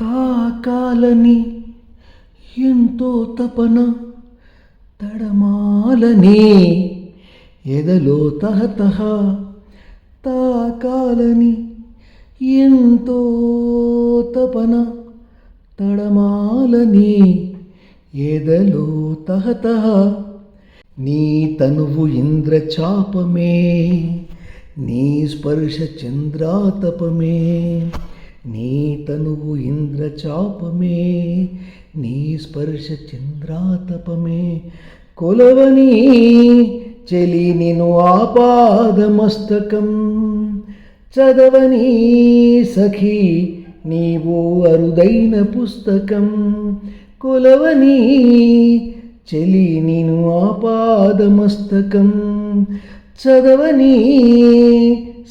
తాకాలని ఎంతో తపన తడమాలని. ఎదలో తహతహ తాకాలని ఎంతో తపన తడమాలని. ఎదలో తహతహ నీ తనువు ఇంద్రచాపమే నీ స్పర్శ చంద్రాతపమే. నీ తనువు ఇంద్రచాపమే నీ స్పర్శ చంద్రాతపమే. కొలవని చెలి నిను ఆపాదమస్తకం. చదవని సఖీ నీవు అరుదైన పుస్తకం. కొలవని చెలి నిను ఆపాదమస్తకం. చదవని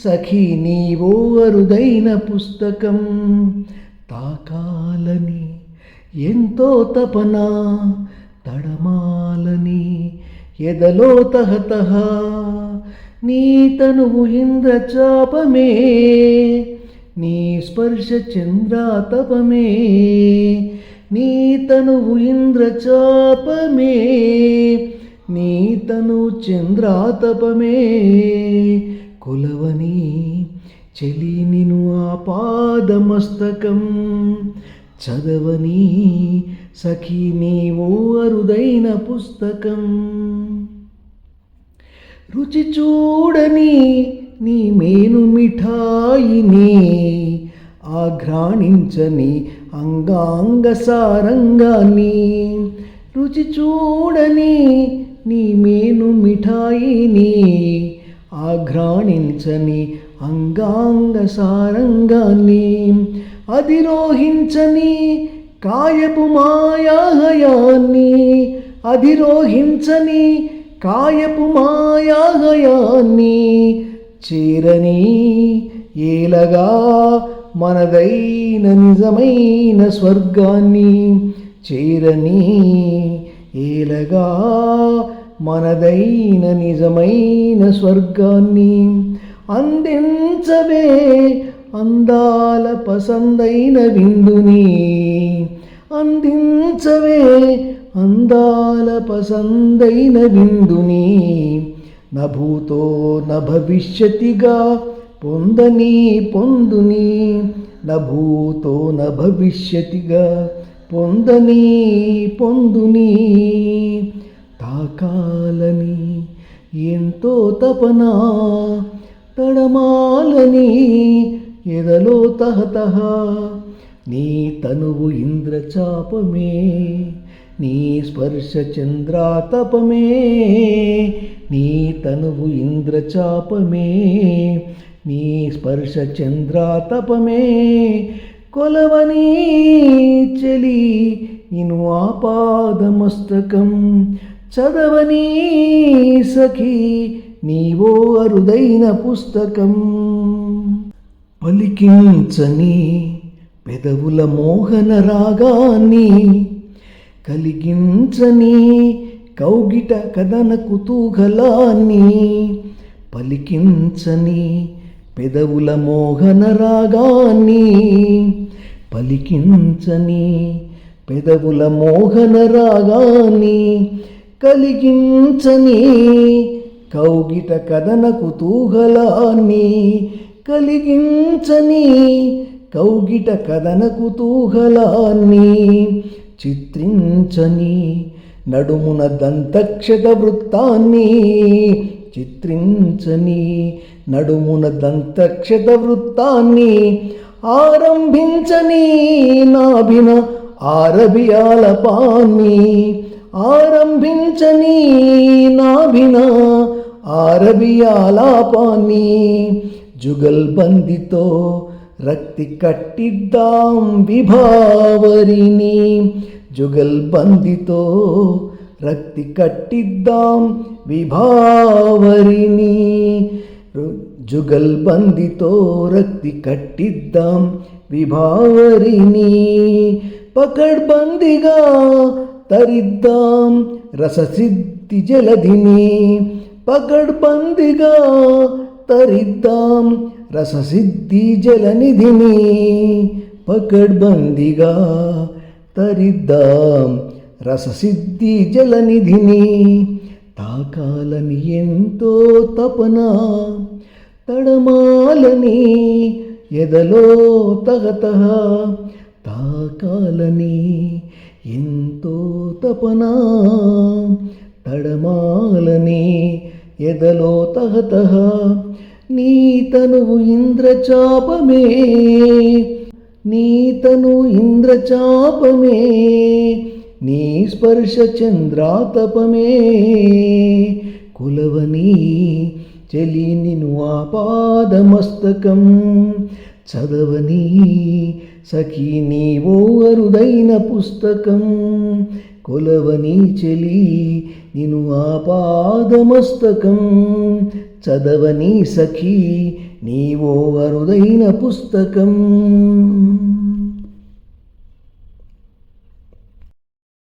సఖీ నీవో అరుదైన పుస్తకం. తాకాలని ఎంతో తపన తడమాలని ఎదలో తహతహ నీ తనువు ఇంద్రచాపమే నీ స్పర్శ చంద్రాతపమే నీ తనువు ఇంద్రచాపమే నీ తను చంద్రాతపమే కొలవని చెలి నిను ఆ పాదమస్తకం. చదవని సఖీ నీవో అరుదైన పుస్తకం. రుచి చూడని నీ మేను మిఠాయిని ఆఘ్రాణించని అంగాంగ సారంగాన్ని. రుచి చూడని నీ మేను మిఠాయిని ఆఘ్రాణించని అంగాంగ సారంగాన్ని అధిరోహించని కాయపు మాయాహయాన్ని అధిరోహించని కాయపు మాయాహయాన్ని చేరని ఏలగా మనదైన నిజమైన స్వర్గాన్ని చేరని ఏలగా మనదైన నిజమైన స్వర్గాన్ని అందించవే అందాల పసందైన విందుని. అందించవే అందాల పసందైన విందుని. నభూతో నభవిష్యతిగా భవిష్యతిగా పొందని పొందుని. నభూతో నభవిష్యతిగా భవిష్యతిగా పొందని పొందుని. తాకాలని ఎంతో తపన తడమాలని ఎదలో తహతహ. నీ తనువు ఇంద్రచాపమే నీ స్పర్శ చంద్రాతపమే నీ తనువు ఇంద్రచాపమే నీ స్పర్శ చంద్రాతపమే. కొలవని చెలి నిను ఆపాదమస్తకం చదవనీ సఖీ నీవో అరుదైన పుస్తకం. పలికించని పెదవుల మోహన రాగాన్ని కలిగించని కౌగిట కథన కుతూహలాన్ని పలికించని పెదవుల మోహన రాగాన్ని పలికించని పెదవుల మోహన రాగాన్ని కలిగించని కౌగిట కథన కుతూహలాన్ని కలిగించని కౌగిట కథన కుతూహలాన్ని చిత్రించని నడుమున దంతక్షత వృత్తాన్ని చిత్రించని నడుమున దంతక్షత వృత్తాన్ని ఆరంభించని నాభిన ఆరభియాల పాన్ని ఆరంభించని నాభిన ఆరభియాలాపాన్ని జుగల్బందితో రక్తి కట్టిద్దాం విభావరిని. జుగల్బందితో రక్తి కట్టిద్దాం విభావరిని. జుగల్బందితో రక్తి కట్టిద్దాం విభావరిని. పకడ్బందిగా తరిద్దాం రససిద్ధి జలధిని. పగడ్బందిగా తరిద్దాం రససిద్ధి జలనిధిని. పకడ్బందిగా తరిద్దాం రససిద్ధి జలనిధిని. తాకాలని ఎంతో తపన తడమాలని ఎదలో తగత తాకాలని ఎంతో తపనా తడమాలని ఎదలో తహతహ నీ తనువు ఇంద్రచాపమే నీ తను ఇంద్రచాపమే నీ స్పర్శ చంద్రాతపమే. కులవని చెలి నిను ఆపాదమస్తకం చదవని సఖీ నీవో అరుదైన పుస్తకం. కొలవని చెలి నిను ఆపాదమస్తకం. చదవని సఖీ నీవో అరుదైన పుస్తకం.